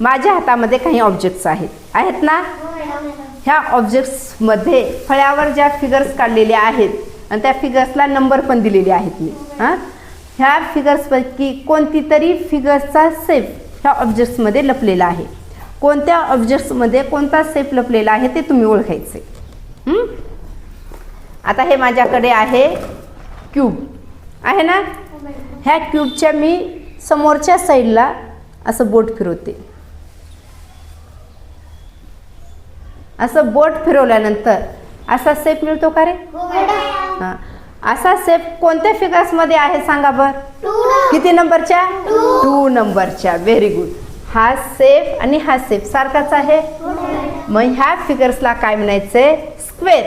माझ्या हातामध्ये काही ऑब्जेक्ट्स आहेत. आहेत ना? ह्या ऑब्जेक्ट्समध्ये फळ्यावर ज्या फिगर्स काढलेल्या आहेत आणि त्या फिगर्सला नंबर पण दिलेले आहेत मी. हां? ह्या फिगर्सपैकी कोणती तरी फिगर्सचा सेफ ह्या ऑब्जेक्ट्समध्ये लपलेला आहे. कोणत्या ऑब्जेक्ट्समध्ये कोणता सेफ लपलेला आहे ते तुम्ही ओळखायचे. आता हे माझ्याकडे आहे क्यूब आहे ना? ह्या क्यूबच्या मी समोरच्या साईडला असं बोट फिरवते. असं बोट फिरवल्यानंतर असा सेप मिळतो का रे? हां असा सेप कोणत्या फिगर्समध्ये आहे सांगा बर? किती नंबरच्या? टू. नंबरच्या. व्हेरी गुड हा सेफ आणि हा सेफ सारखाच आहे? मग ह्या फिगर्सला काय म्हणायचंय स्क्वेअर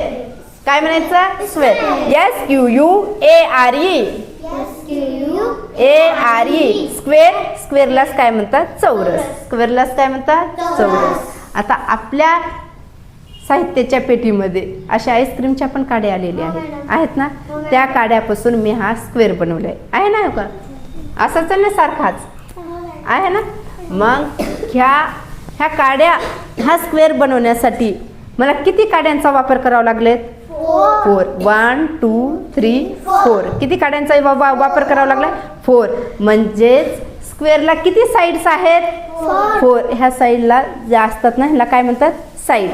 काय म्हणायचं? Square S U U A R E A R E square स्क्वेअरलाच काय म्हणतात? चौरस. स्क्वेअरलाच काय म्हणतात? चौरस. आता आपल्या साहित्याच्या पेटीमध्ये अशा आईस्क्रीमच्या पण काड्या आलेल्या आहेत. आहेत ना? त्या काड्यापासून मी हा स्क्वेअर बनवलाय. आहे ना हो का? असाच ना सारखाच. आहे ना? मग ह्या ह्या काड्या ह्या स्क्वेअर बनवण्यासाठी मला किती काड्यांचा वापर करावा लागलेत four. One two three four. किती काड्यांचा वा- वा- वापर करावा लागला? फोर. म्हणजेच स्क्वेअरला किती साईड्स आहेत? फोर. ह्या साईडला ज्या असतात ना? ह्याला काय म्हणतात? साईड.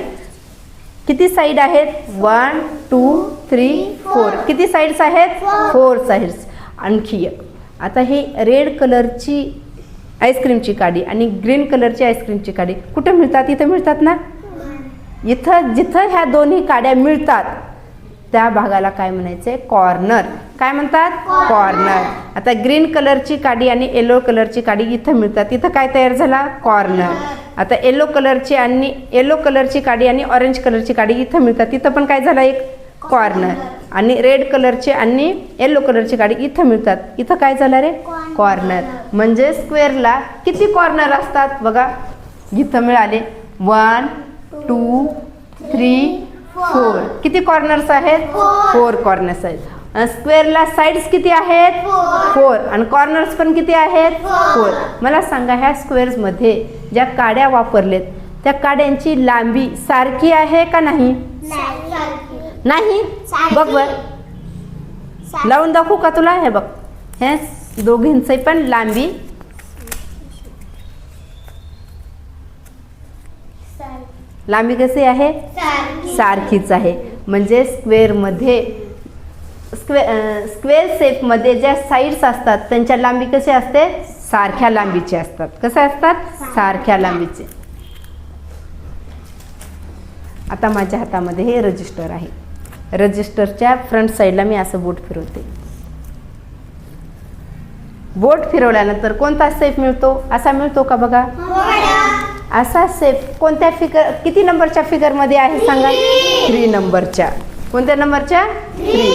किती साईड आहेत? वन टू थ्री फोर किती साईड्स आहेत? फोर साईड्स आणखी एक. आता हे रेड कलरची आईस्क्रीमची काडी आणि ग्रीन कलरची आईस्क्रीमची काडी कुठे मिळतात? इथं मिळतात ना? इथं जिथं ह्या दोन्ही काड्या मिळतात त्या भागाला काय म्हणायचंय? कॉर्नर काय म्हणतात? कॉर्नर आता ग्रीन कलरची काडी आणि येलो कलरची काडी इथं मिळतात. इथं काय तयार झाला? कॉर्नर आता येलो कलरची आणि येलो कलरची काडी आणि ऑरेंज कलरची काडी इथं मिळतात. तिथं पण काय झालं एक? कॉर्नर आणि रेड कलरची आणि येलो कलरची काडी इथं मिळतात. इथं काय झालं रे? कॉर्नर म्हणजे स्क्वेअरला किती कॉर्नर असतात? बघा. इथं मिळाले. वन टू थ्री फोर किती कॉर्नर्स आहेत? फोर कॉर्नर्स आहेत. स्क्वेअरला साईड्स किती आहेत? फोर आणि कॉर्नर्स पण किती आहेत? फोर मला सांगा ह्या स्क्वेअर्समध्ये ज्या काड्या वापरलेत त्या काड्यांची लांबी सारखी आहे का नाही? नाही. बघ बर. लावून दाखवू का तुला? हे बघ. हे दोघींचे पण लांबी. लांबी कशी आहे? सारखीच आहे. म्हणजे स्क्वेअरमध्ये स्क्वे स्क्वेअर शेपमध्ये ज्या साईड्स असतात त्यांच्या लांबी कशी असते? सारख्या लांबीचे असतात. कसे असतात? सारख्या लांबीचे. आता माझ्या हातामध्ये हे रजिस्टर आहे. रजिस्टरच्या फ्रंट साईडला मी असं बोट फिरवते. बोट फिरवल्यानंतर कोणता सेफ मिळतो? असा मिळतो का बघा? असा सेफ कोणत्या फिगर किती नंबरच्या फिगरमध्ये आहे सांगा? थ्री नंबरच्या कोणत्या नंबरच्या थ्री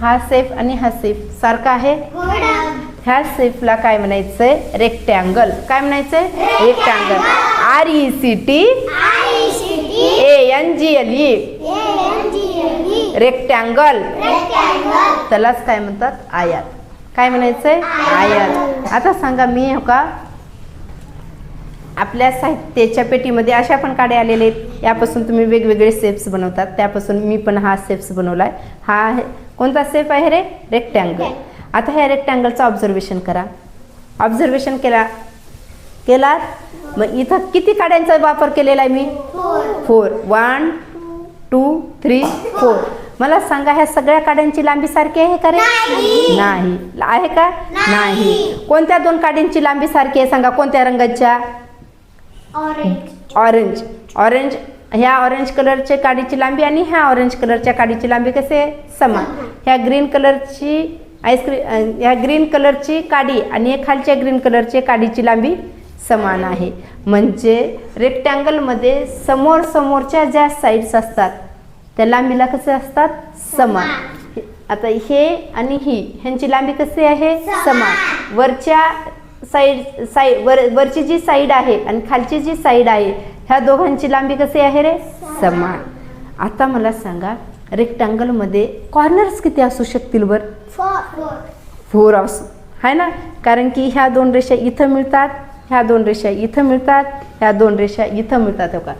हा सेफ आणि हा सेफ सारखा आहे? ह्या सेफला काय म्हणायचंय? रेक्टँगल काय म्हणायचंय? Rectangle R E C T A N G L E rectangle त्यालाच काय म्हणतात? आयात. काय म्हणायचंय? आयात. आता सांगा मी हो का? आपल्या साहित्याच्या पेटीमध्ये अशा पण काड्या आलेले आहेत. यापासून तुम्ही वेगवेगळे सेप्स बनवतात. त्यापासून मी पण हा सेप्स बनवला आहे हा आहे कोणता सेप आहे रे? रेक्टँगल आता ह्या रेक्टँगलचं ऑब्झर्वेशन करा. ऑब्झर्वेशन केला केलात? मग इथं किती काड्यांचा वापर केलेला आहे मी? Four one two three four मला सांगा ह्या सगळ्या काड्यांची लांबी सारखी आहे का रे? नाही. आहे का? नाही. कोणत्या दोन काड्यांची लांबी सारखी आहे? सांगा कोणत्या रंगाच्या? ऑरेंज ऑरेंज ह्या ऑरेंज कलरच्या काडीची लांबी आणि ह्या ऑरेंज कलरच्या काडीची लांबी आहे समान. ह्या ग्रीन कलरची आईस्क्रीम ह्या ग्रीन कलरची काडी आणि खालच्या ग्रीन कलरची काडीची लांबी समान आहे. म्हणजे रेक्टँगलमध्ये समोर समोरच्या ज्या साईड्स असतात त्या लांबीला कसे असतात? समान. आता हे आणि ही ह्यांची लांबी कशी आहे? समान. वरच्या साईड साईड वर वरची जी साईड आहे आणि खालची जी साईड आहे ह्या दोघांची लांबी कशी आहे रे? समान. आता मला सांगा रेक्टँगलमध्ये कॉर्नर्स किती असू शकतील बर? फोर असू. आहे ना? कारण की ह्या दोन रेषा इथं मिळतात ह्या दोन रेषा इथं मिळतात ह्या दोन रेषा इथं मिळतात हो का?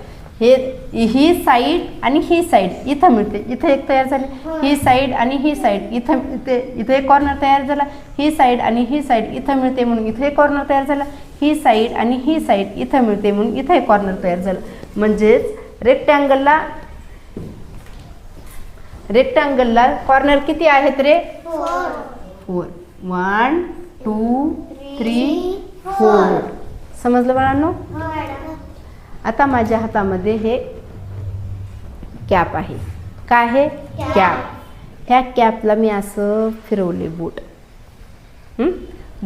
हे ही साईड आणि ही साईड इथं मिळते. इथं एक तयार झाली. ही साईड आणि ही साईड. इथं इथे इथे एक कॉर्नर तयार झाला. ही साईड आणि ही साईड इथं मिळते म्हणून इथे एक कॉर्नर तयार झाला. ही साईड आणि ही साईड इथं मिळते म्हणून इथं एक कॉर्नर तयार झालं. म्हणजेच रेक्टँगलला रेक्टँगलला कॉर्नर किती आहेत रे? Four. One two three four समजलं बाळांनो? आता माझ्या हातामध्ये हे कॅप आहे. काय आहे कॅप. ह्या कॅपला मी असं फिरवले बोट. हं?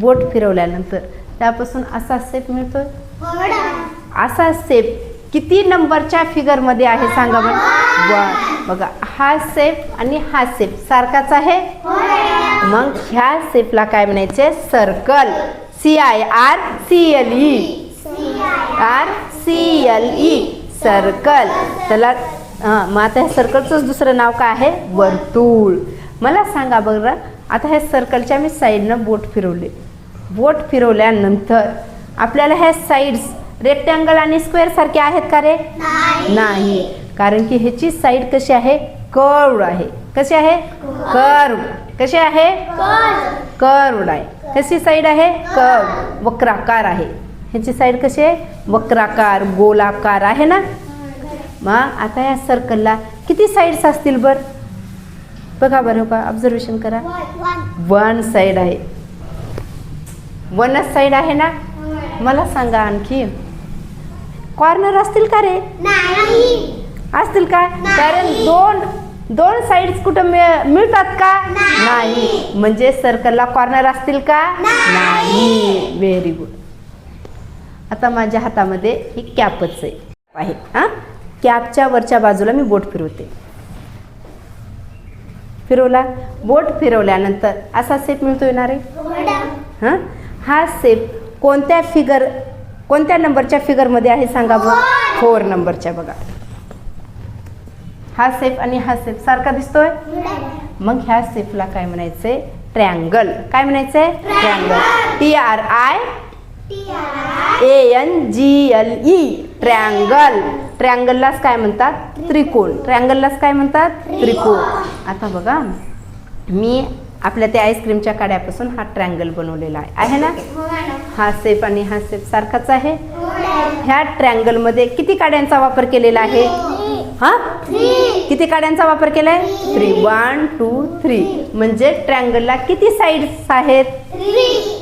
बोट फिरवल्यानंतर त्यापासून असा सेप मिळतोय? असा सेप किती नंबरच्या फिगरमध्ये आहे सांगा बरं? वन बघा हा सेप आणि हा सेप सारखाच आहे? मग ह्या सेपला काय म्हणायचे? Circle C I R C L E R C L E circle त्याला हां मग आता ह्या सर्कलचंच दुसरं नाव काय आहे? वर्तुळ. मला सांगा बरं आता ह्या सर्कलच्या मी साईडनं बोट फिरवले. बोट फिरवल्यानंतर आपल्याला ह्या साईड्स रेक्टँगल आणि स्क्वेअर सारखे आहेत का रे? नाही. कारण की ह्याची साईड कशी आहे? कर्व आहे. कशी आहे? कर्व कशी आहे? कर्वड आहे. कशी साईड आहे? कर्व वक्राकार आहे. ह्याची साईड कशी आहे? वक्राकार गोलाकार आहे ना? मग आता या सर्कलला किती साईड्स असतील बर? बघा बरं का ऑब्झर्वेशन करा. वन साईड आहे. वनच साईड आहे ना? मला सांगा आणखी. कॉर्नर असतील का रे? असतील का? कारण दोन दोन साईड्स कुठं मिळ- मिळतात का? नाही. म्हणजे सर्कलला कॉर्नर असतील का? नाही. व्हेरी गुड आता माझ्या हातामध्ये ही कॅपच आहे. आहे. हां? कॅपच्या वरच्या बाजूला मी बोट फिरवते. फिरवला? बोट फिरवल्यानंतर असा सेप मिळतोय ना रे हां? हा सेप कोणत्या फिगर कोणत्या नंबरच्या फिगरमध्ये आहे सांगा बघ फोर नंबरच्या बघा. हा सेप आणि हा सेप सारखा दिसतोय? मग ह्या सेफला काय म्हणायचंय? ट्रँगल काय म्हणायचंय? Triangle T R I A N G L E triangle ट्रँगललाच काय म्हणतात? त्रिकोण. ट्रँगललाच काय म्हणतात? त्रिकोण. आता बघा. मी आपल्या त्या आईस्क्रीमच्या काड्यापासून हा ट्रँगल बनवलेला आहे. आहे ना? हा सेप आणि हा सेप सारखाच आहे. ह्या ट्रँगलमध्ये किती काड्यांचा वापर केलेला आहे? हा? किती काड्यांचा वापर केलाय? थ्री वन टू थ्री म्हणजे ट्रँगलला किती साईड्स आहेत?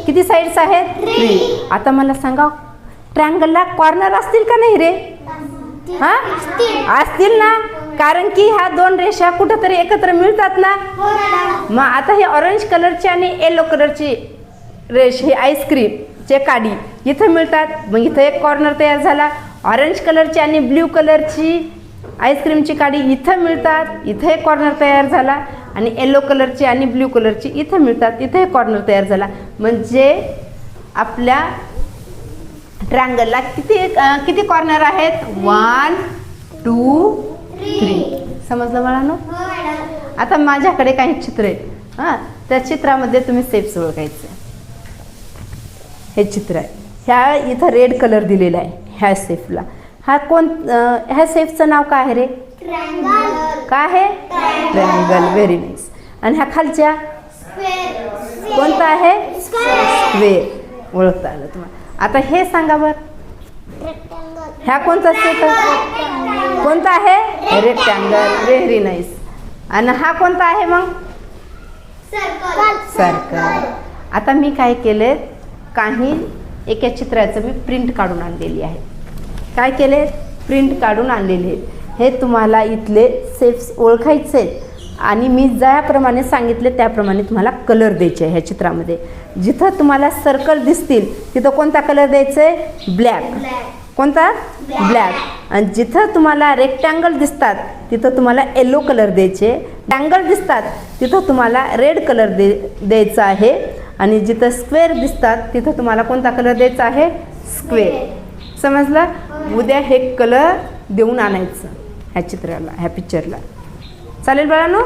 किती साईड्स आहेत? थ्री आता मला सांगा ट्रँगलला कॉर्नर असतील का नाही रे? हा? असतील. ना? कारण की ह्या दोन रेषा कुठंतरी एकत्र मिळतात ना? मग आता हे ऑरेंज कलरची आणि येलो कलरची रेष ही आईस्क्रीमचे काडी इथं मिळतात. मग इथं एक कॉर्नर तयार झाला. ऑरेंज कलरची आणि ब्ल्यू कलरची आईस्क्रीमची काडी इथं मिळतात. इथं एक कॉर्नर तयार झाला. आणि येलो कलरची आणि ब्ल्यू कलरची इथं मिळतात. इथं हे कॉर्नर तयार झाला. म्हणजे आपल्या ट्रँगलला किती किती कॉर्नर आहेत? वन टू थ्री समजलं मला आता माझ्याकडे काही चित्र आहे हां त्या चित्रामध्ये तुम्ही सेप्स ओळखायचे हे चित्र आहे. ह्या इथं रेड कलर दिलेला आहे. ह्या सेफला हा कोण ह्या सेफचं नाव काय आहे रे? काय आहे? ट्रँगल व्हेरी नाईस आणि ह्या खालच्या? कोणता आहे? स्क्वेअर. ओळखता आलं तुम्हाला. आता हे सांगा बरं. ह्या कोणता सेट कोणता आहे? रेक्टँगल. व्हेरी नाईस आणि हा कोणता आहे मग? सर्कल. आता मी काय केले? काही एका चित्राचं मी प्रिंट काढून आणलेली आहे. काय केले? प्रिंट काढून आणलेले. आहेत. हे तुम्हाला इथले सेफ्स ओळखायचे आहेत. आणि मी ज्याप्रमाणे सांगितले त्याप्रमाणे तुम्हाला कलर द्यायचे आहे ह्या चित्रामध्ये. जिथं तुम्हाला सर्कल दिसतील तिथं कोणता कलर द्यायचा आहे? ब्लॅक कोणता? ब्लॅक आणि जिथं तुम्हाला रेक्टँगल दिसतात तिथं तुम्हाला येलो कलर द्यायचे टँगल दिसतात तिथं तुम्हाला रेड कलर दे द्यायचा आहे. आणि जिथं स्क्वेअर दिसतात तिथं तुम्हाला कोणता कलर द्यायचा आहे? स्क्वेअर समजलं? उद्या हे कलर देऊन आणायचं. ह्या चित्राला ह्या पिक्चरला चालेल बाळांनो?